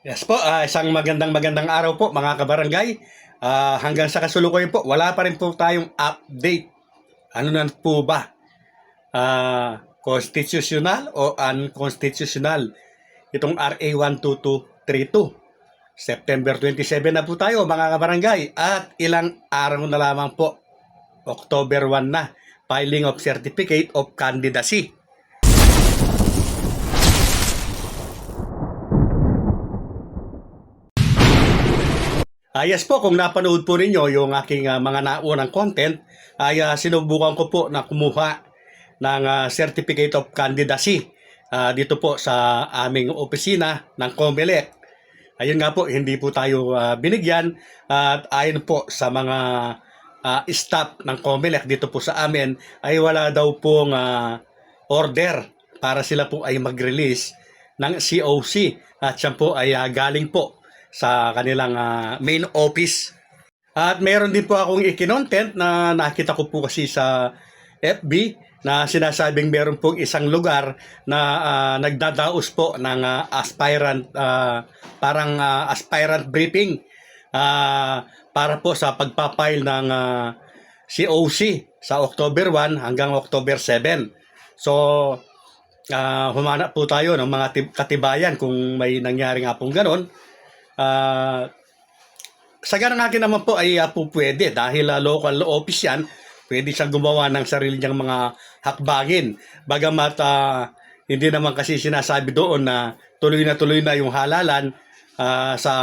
Yes po, ah, isang magandang magandang araw po mga kabarangay. Ah, hanggang sa kasulukuyan po, wala pa rin po tayong update. Ano na po ba? Ah, constitutional o unconstitutional? Itong RA 12232. September 27 na po tayo mga kabarangay at ilang araw na lamang po. October 1 na. Filing of Certificate of Candidacy. Ah, yes po, kung napanood po ninyo yung aking ah, mga naunang content, ay ah, sinubukan ko po na kumuha ng ah, Certificate of Candidacy ah, dito po sa aming opisina ng COMELEC. Ayun nga po, hindi po tayo ah, binigyan at ayon po sa mga ah, staff ng COMELEC dito po sa amin ay wala daw pong ah, order para sila po ay mag-release ng COC at siya po ay ah, galing po sa kanilang ah, main office. At meron din po akong ikinontent na nakita ko po kasi sa FB na sinasabing meron pong isang lugar na ah, nagdadaos po ng ah, aspirant ah, parang ah, aspirant briefing ah, para po sa pagpapile ng ah, COC sa October 1 hanggang October 7. So ah, humanap po tayo ng mga tib- katibayan kung may nangyari nga pong ganon. Ah, sa ganang akin naman po ay uh, po pwede dahil ah, local office yan, pwede siyang gumawa ng sarili niyang mga hakbangin. Bagamat ah, hindi naman kasi sinasabi doon na tuloy na tuloy na yung halalan ah, sa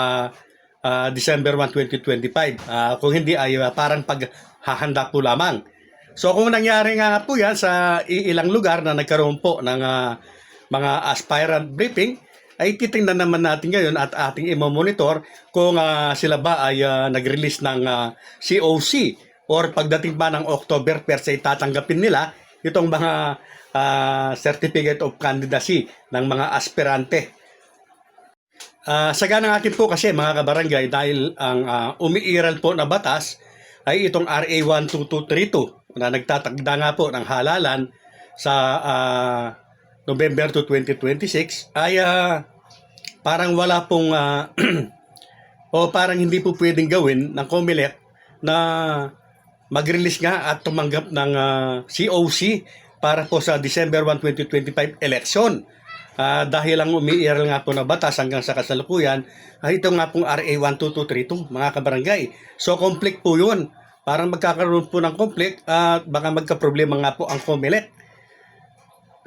ah, December 1, 2025. Ah, kung hindi ay ah, parang paghahanda po lamang. So kung nangyari nga po yan sa ilang lugar na nagkaroon po ng ah, mga aspirant briefing, ay titingnan naman natin ngayon at ating i-monitor kung ah, sila ba ay ah, nag-release ng ah, COC or pagdating ba ng October per se tatanggapin nila itong mga ah, Certificate of Candidacy ng mga aspirante. Ah, sa ganang akin po kasi mga kabarangay dahil ang ah, umiiral po na batas ay itong RA 12232 na nagtatagda nga po ng halalan sa ah, November to 2026 ay ah, parang wala pong ah, o parang hindi po pwedeng gawin ng COMELEC na mag-release nga at tumanggap ng ah, COC para po sa December 1, 2025 election. Ah, dahil ang umiiral nga po na batas hanggang sa kasalukuyan ay ito nga pong RA 12232 mga kabarangay. So conflict po yun. Parang magkakaroon po ng conflict at baka magka-problema nga po ang COMELEC.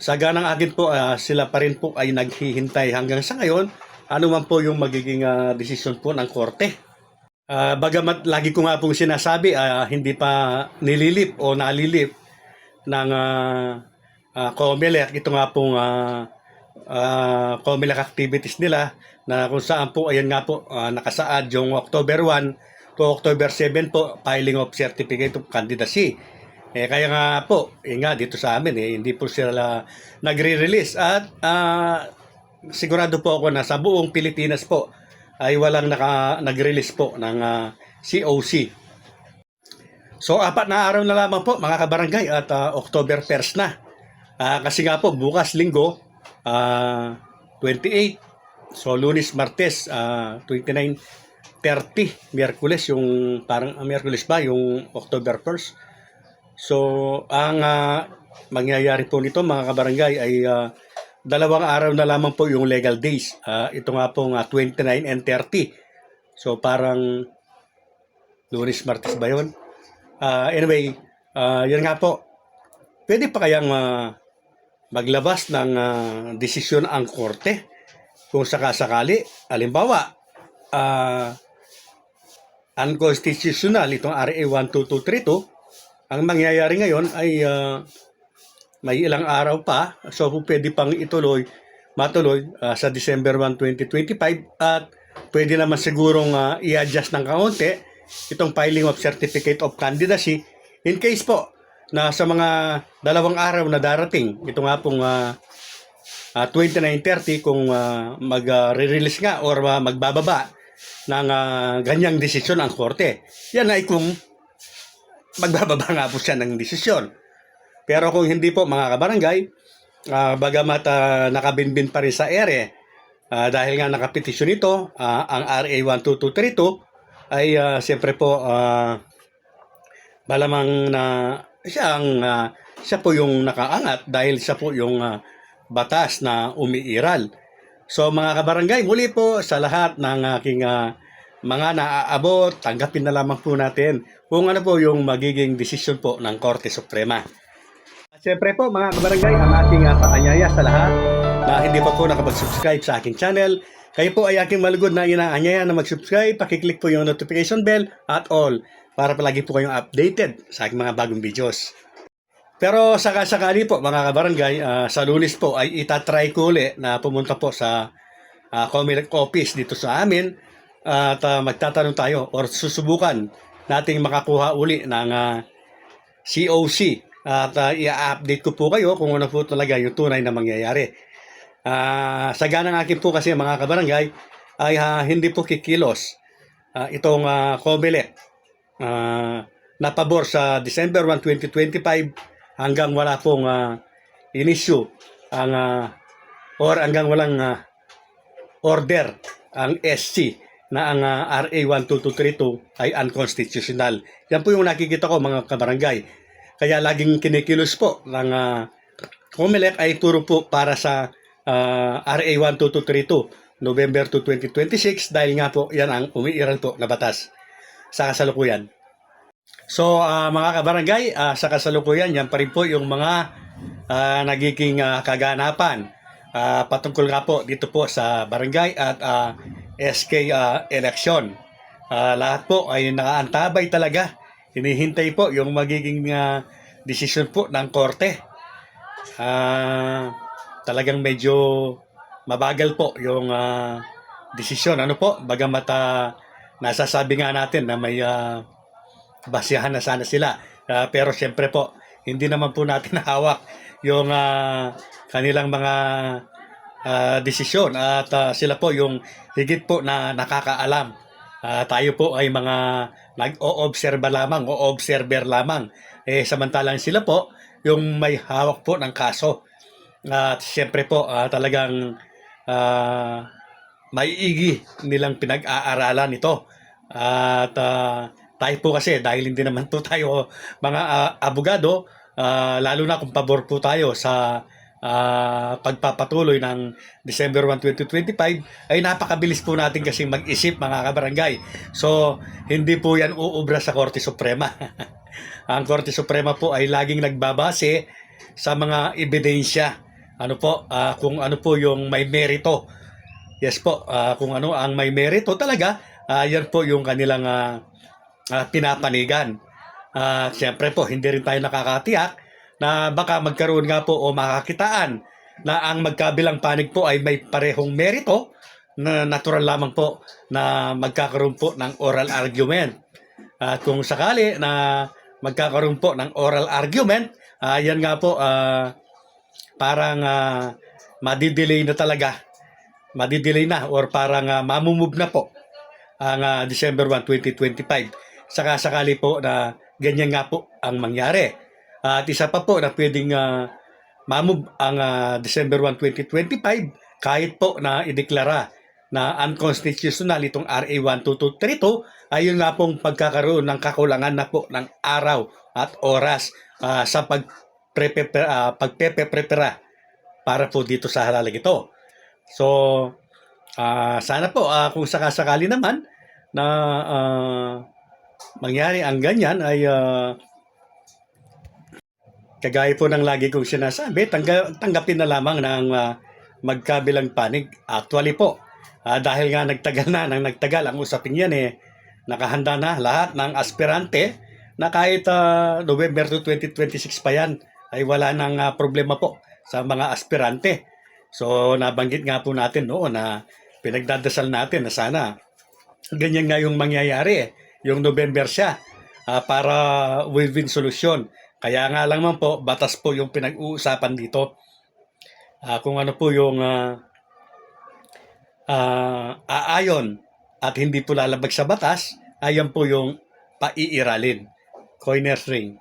Sa ganang akin po, ah, sila pa rin po ay naghihintay hanggang sa ngayon ano man po yung magiging ah, desisyon po ng korte. Ah, bagamat lagi ko nga pong sinasabi, ah, hindi pa nililip o nalilip ng uh, uh, COMELEC, ito nga pong uh, uh, COMELEC activities nila na kung saan po, ayan nga po, ah, nakasaad yung October 1 to October 7 po, filing of certificate of candidacy. Eh, kaya nga po, eh, nga dito sa amin, eh, hindi po sila nagre-release. At ah, sigurado po ako na sa buong Pilipinas po ay walang naka, nag-release po ng ah, COC. So, apat na araw na lamang po mga kabarangay at ah, October 1st na. Ah, kasi nga po, bukas linggo, ah, 28. So, lunes, martes, ah, 29, 30, Miyerkules, yung parang ah, Miyerkules ba, yung October 1st. So, ang ah, mangyayari po nito mga kabarangay ay ah, dalawang araw na lamang po yung legal days. Ah, ito nga pong ah, 29 and 30. So, parang lunes, martes ba yun? Ah, anyway, ah, yun nga po. Pwede pa kayang ah, maglabas ng ah, desisyon ang korte kung sakasakali. Halimbawa, ah, unconstitutional itong RA 12232. Ang mangyayari ngayon ay ah, may ilang araw pa. So, pwede pang ituloy, matuloy ah, sa December 1, 2025 at pwede naman sigurong ah, i-adjust ng kaunti itong filing of certificate of candidacy in case po na sa mga dalawang araw na darating ito nga pong ah, ah, 2930 kung ah, mag-release nga or ah, magbababa ng ah, ganyang desisyon ang korte. Yan ay kung magbababa nga po siya ng desisyon. Pero kung hindi po mga kabarangay, ah, bagamat ah, nakabinbin pa rin sa ere Ah, dahil nga nakapetisyon ito, ah, ang RA 12232 ay ah, siyempre po ah, malamang na siya ang ah, siya po yung nakaangat dahil siya po yung ah, batas na umiiral. So mga kabarangay, muli po sa lahat ng aking ah, mga naaabot, tanggapin na lamang po natin kung ano po yung magiging desisyon po ng Korte Suprema. Siyempre po mga kabarangay, ang aking uh, paanyaya sa lahat na hindi pa po nakapag-subscribe sa aking channel. Kayo po ay aking malugod na inaanyaya na mag-subscribe, pakiclick po yung notification bell at all para palagi po kayong updated sa aking mga bagong videos. Pero saka-sakali po mga kabarangay, ah, sa lunes po ay itatry ko uli na pumunta po sa uh, Comelec office dito sa amin at ah, magtatanong tayo or susubukan nating makakuha uli ng ah, COC at uh, i-update ko po kayo kung ano po talaga yung tunay na mangyayari. Ah, sa ganang akin po kasi mga kabarangay ay ah, hindi po kikilos ah, itong uh, Comelec ah, na pabor sa December 1, 2025 hanggang wala pong uh, inisyu ang ah, or hanggang walang ah, order ang SC na ang ah, RA 12232 ay unconstitutional. Yan po yung nakikita ko mga kabarangay. Kaya laging kinikilos po ng uh, COMELEC ay puro po para sa ah, RA 12232 November 2, 2026 dahil nga po yan ang umiiral po na batas sa kasalukuyan. So ah, mga kabarangay, ah, sa kasalukuyan yan pa rin po yung mga ah, nagiging ah, kaganapan ah, patungkol nga po dito po sa barangay at ah, SK ah, election. Ah, lahat po ay nakaantabay talaga hinihintay po yung magiging uh, desisyon po ng korte. Ah, talagang medyo mabagal po yung ah, desisyon. Ano po? Bagamat ah, nasasabi nga natin na may ah, basihan na sana sila. Ah, pero siyempre po, hindi naman po natin hawak yung ah, kanilang mga ah, desisyon at ah, sila po yung higit po na nakakaalam. Ah, tayo po ay mga nag-o-obserba lamang o observer lamang. Eh, samantalang sila po, yung may hawak po ng kaso. At siyempre po, ah, talagang ah, maiigi nilang pinag-aaralan ito. At ah, tayo po kasi, dahil hindi naman po tayo mga ah, abogado, ah, lalo na kung pabor po tayo sa ah, pagpapatuloy ng December 1, 2025 ay napakabilis po natin kasi mag-isip mga kabarangay. So, hindi po yan uubra sa Korte Suprema. Ang Korte Suprema po ay laging nagbabase sa mga ebidensya. Ano po, ah, kung ano po yung may merito. Yes po, ah, kung ano ang may merito talaga, ah, yan po yung kanilang ah, ah, pinapanigan. Ah, Siyempre po, hindi rin tayo nakakatiyak na baka magkaroon nga po o makakitaan na ang magkabilang panig po ay may parehong merito na natural lamang po na magkakaroon po ng oral argument. At kung sakali na magkakaroon po ng oral argument, ah, yan nga po ah, parang uh, madidelay na talaga. Madidelay na or parang uh, mamumove na po ang ah, December 1, 2025. Saka sakali po na ganyan nga po ang mangyari. At isa pa po na pwedeng uh, mamove ang ah, December 1, 2025 kahit po na ideklara na unconstitutional itong RA 12232 ayun nga pong pagkakaroon ng kakulangan na po ng araw at oras ah, sa pag uh, pagpepe-prepara para po dito sa halalag ito. So, ah, sana po ah, kung sakasakali naman na ah, mangyari ang ganyan ay ah, kagaya po ng lagi kong sinasabi, tangga, tanggapin na lamang ng ah, magkabilang panig. Actually po, ah, dahil nga nagtagal na, nang nagtagal ang usapin yan eh, nakahanda na lahat ng aspirante na kahit ah, November 2, 2026 pa yan, ay wala nang ah, problema po sa mga aspirante. So, nabanggit nga po natin noon na pinagdadasal natin na sana ganyan nga yung mangyayari eh. Yung November siya ah, para win-win solusyon. Kaya nga lang man po, batas po yung pinag-uusapan dito. Ah, kung ano po yung ah, ah, aayon at hindi po lalabag sa batas, ayan po yung paiiralin. Coiner's ring.